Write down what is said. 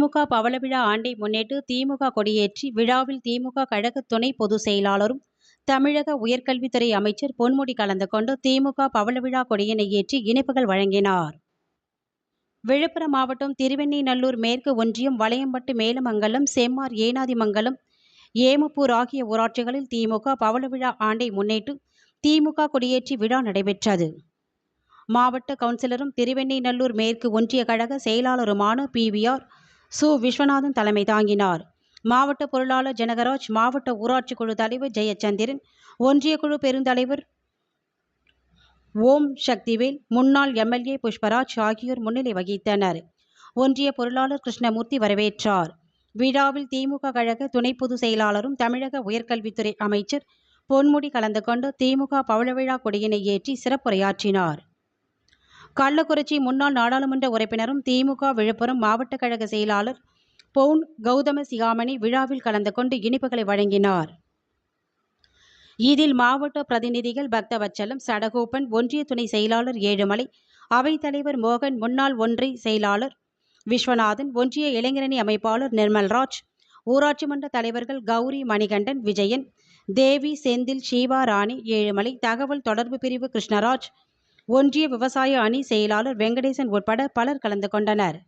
திமுக பவளவிழா ஆண்டை முன்னிட்டு திமுக கொடியேற்றி விழாவில் திமுக கழக துணை பொதுச் செயலாளரும் தமிழக உயர்கல்வித்துறை அமைச்சர் பொன்முடி கலந்து கொண்டு திமுக பவளவிழா கொடியினை ஏற்றி இனிப்புகள் வழங்கினார். விழுப்புரம் மாவட்டம் திருவெண்ணிநல்லூர் மேற்கு ஒன்றியம் வளையம்பட்டு மேலமங்கலம் செம்மார் ஏனாதிமங்கலம் ஏமப்பூர் ஆகிய ஊராட்சிகளில் திமுக பவளவிழா ஆண்டை முன்னிட்டு திமுக கொடியேற்றி விழா நடைபெற்றது. மாவட்ட கவுன்சிலரும் திருவெண்ணிநல்லூர் மேற்கு ஒன்றிய கழக செயலாளருமான பிவிஆர் சு. விஸ்வநாதன் தலைமை தாங்கினார். மாவட்ட பொருளாளர் ஜனகராஜ் மாவட்ட ஊராட்சி குழு தலைவர் ஜெயச்சந்திரன் ஒன்றிய குழு பெருந்தலைவர் ஓம் சக்திவேல் முன்னாள் எம்எல்ஏ புஷ்பராஜ் ஆகியோர் முன்னிலை வகித்தனர். ஒன்றிய பொருளாளர் கிருஷ்ணமூர்த்தி வரவேற்றார். விழாவில் திமுக கழக துணை பொதுச் செயலாளரும் தமிழக உயர்கல்வித்துறை அமைச்சர் பொன்முடி கலந்து கொண்டு திமுக பவளவிழா கொடியினை ஏற்றி சிறப்புரையாற்றினார். கள்ளக்குறிச்சி முன்னாள் நாடாளுமன்ற உறுப்பினரும் திமுக விழுப்புரம் மாவட்ட கழக செயலாளர் பவுன் கௌதம சிகாமணி விழாவில் கலந்து கொண்டு இனிப்புகளை வழங்கினார். இதில் மாவட்ட பிரதிநிதிகள் பக்தவச்சலம் சடகோப்பன் ஒன்றிய துணை செயலாளர் ஏழுமலை அவைத்தலைவர் மோகன் முன்னாள் ஒன்றிய செயலாளர் விஸ்வநாதன் ஒன்றிய இளைஞரணி அமைப்பாளர் நிர்மல்ராஜ் ஊராட்சி மன்ற தலைவர்கள் கௌரி மணிகண்டன் விஜயன் தேவி செந்தில் ஷீவா ராணி ஏழுமலை தகவல் தொடர்பு பிரிவு கிருஷ்ணராஜ் ஒன்றிய விவசாய அணி செயலாளர் வெங்கடேசன் உட்பட பலர் கலந்து கொண்டனர்